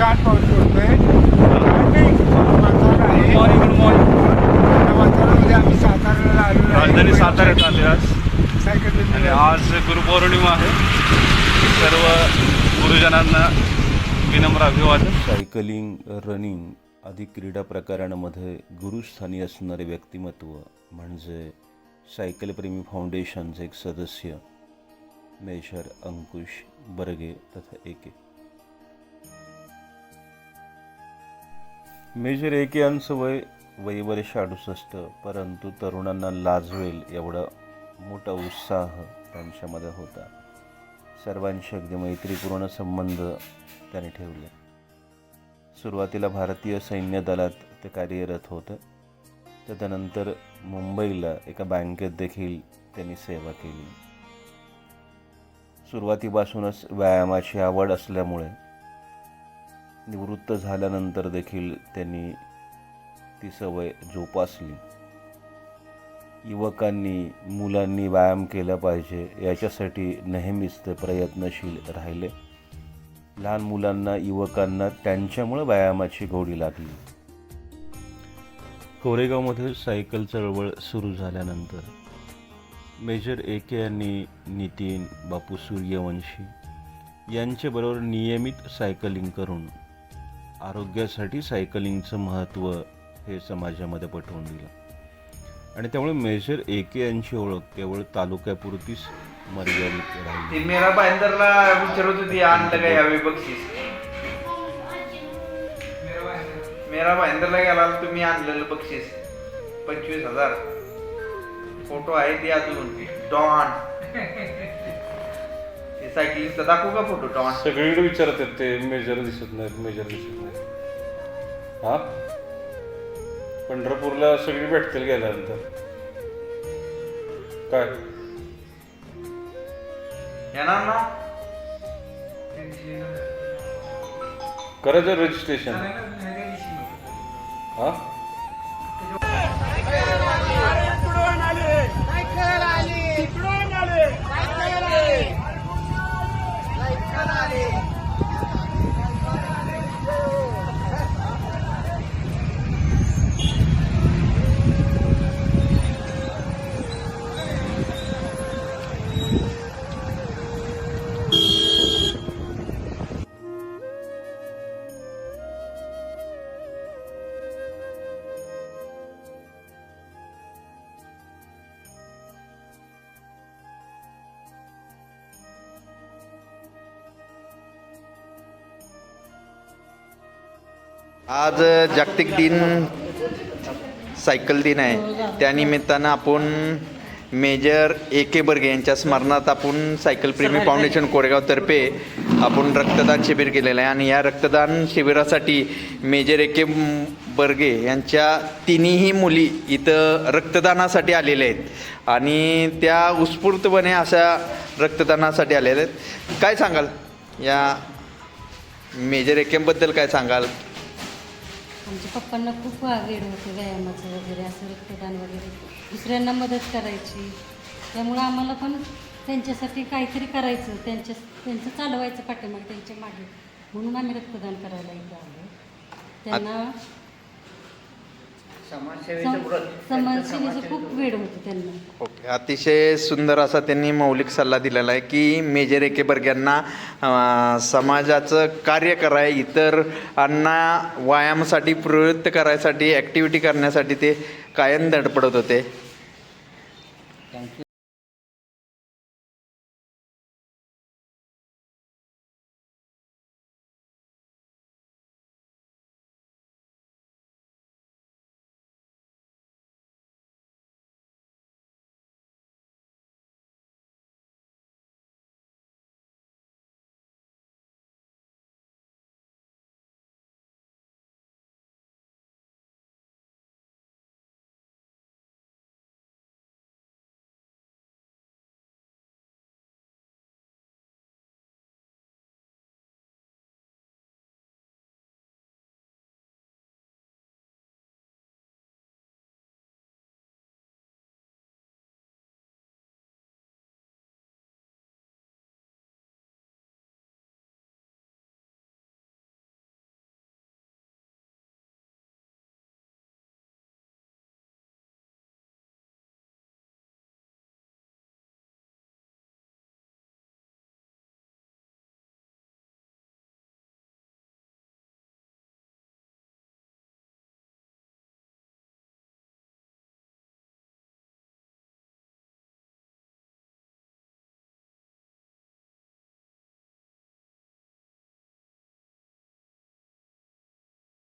छान पाऊस पडतोय मॉर्निंग गुड मॉर्निंग वातावरणामध्ये आम्ही साताऱ्याला आहे. राजधानी साताऱ्यात आले आज. आणि आज गुरुपौर्णिमा आहे. सर्व गुरुजनांना विनम्र अभिवादन. सायकलिंग रनिंग आदी क्रीडा प्रकारांमध्ये गुरुस्थानी असणारे व्यक्तिमत्व म्हणजे सायकलप्रेमी फाउंडेशनचे एक सदस्य मेजर अंकुश बर्गे तथा एके मेजर एके यांचं वय वय वर्ष अडुसष्ट परंतु तरुणांना लाजवेल एवढा मोठा उत्साह त्यांच्यामध्ये होता. सर्वांशी अगदी मैत्रीपूर्ण संबंध त्याने ठेवले. सुरुवातीला भारतीय सैन्य दलात ते कार्यरत होतं. त्यानंतर मुंबईला एका बँकेत देखील त्यांनी सेवा केली. सुरुवातीपासूनच व्यायामाची आवड असल्यामुळे निवृत्त झाल्यानंतर देखील त्यांनी ती सवय जोपासली. युवकांनी मुलांनी व्यायाम केला पाहिजे याच्यासाठी नेहमीच ते प्रयत्नशील राहिले. लहान मुलांना युवकांना त्यांच्यामुळे व्यायामाची गोडी लागली. कोरेगावमध्ये सायकल चळवळ सुरू झाल्यानंतर मेजर एके यांनी नितीन बापू सूर्यवंशी यांच्याबरोबर नियमित सायकलिंग करून आरोग्यासाठी सायकलिंगचं महत्त्व हे समाजामध्ये पटवून दिलं. आणि त्यामुळे मेजर एके यांची ओळख केवळ तालुक्यापुरतीच मर्यादित राहिली. मेरा भाईंदरला विचारत होती आणलं का यावेळी बक्षीस? मेरा भाईंदरला गेला तुम्ही आणलेलं बक्षीस पंचवीस हजार. फोटो आहे ते अजून. डॉन. ते सायकलिंगचा दाखवू का फोटो डॉन सगळीकडे विचारत आहेत ते मेजर दिसत नाहीत मेजर दिसत नाहीत हा पंढरपूरला सगळी भेटतील गेल्यानंतर काय येणार ना करायचं रजिस्ट्रेशन हा आज जागतिक दिन सायकल दिन आहे. त्यानिमित्तानं आपण मेजर ए के बर्गे यांच्या स्मरणात आपण सायकल प्रेमी फाउंडेशन कोरेगावतर्फे आपण रक्तदान शिबिर केलेलं आहे. आणि या रक्तदान शिबिरासाठी मेजर ए के बर्गे यांच्या तिन्ही मुली इथं रक्तदानासाठी आलेल्या आहेत. आणि त्या उत्स्फूर्तपणे अशा रक्तदानासाठी आलेल्या आहेत. काय सांगाल? या मेजर ए केबद्दल काय सांगाल? आमच्या पप्पांना खूप आवड होते व्यायामाचं वगैरे असं रक्तदान वगैरे. दुसऱ्यांना मदत करायची. त्यामुळं आम्हाला पण त्यांच्यासाठी काहीतरी करायचं त्यांच्या त्यांचं चालवायचं पाठीमागे त्यांच्या मागे. म्हणून आम्ही रक्तदान करायला इथं आलो. त्यांना सम- समाजसेवेचं खूप वेळ होतं त्यांना. ओके. अतिशय सुंदर असा त्यांनी मौलिक सल्ला दिलेला आहे की मेजर एके बर्ग्यांना अं, समाजाचं कार्य कराय इतरांना व्यायामासाठी प्रवृत्त करायसाठी ॲक्टिव्हिटी करण्यासाठी ते कायम धडपडत होते.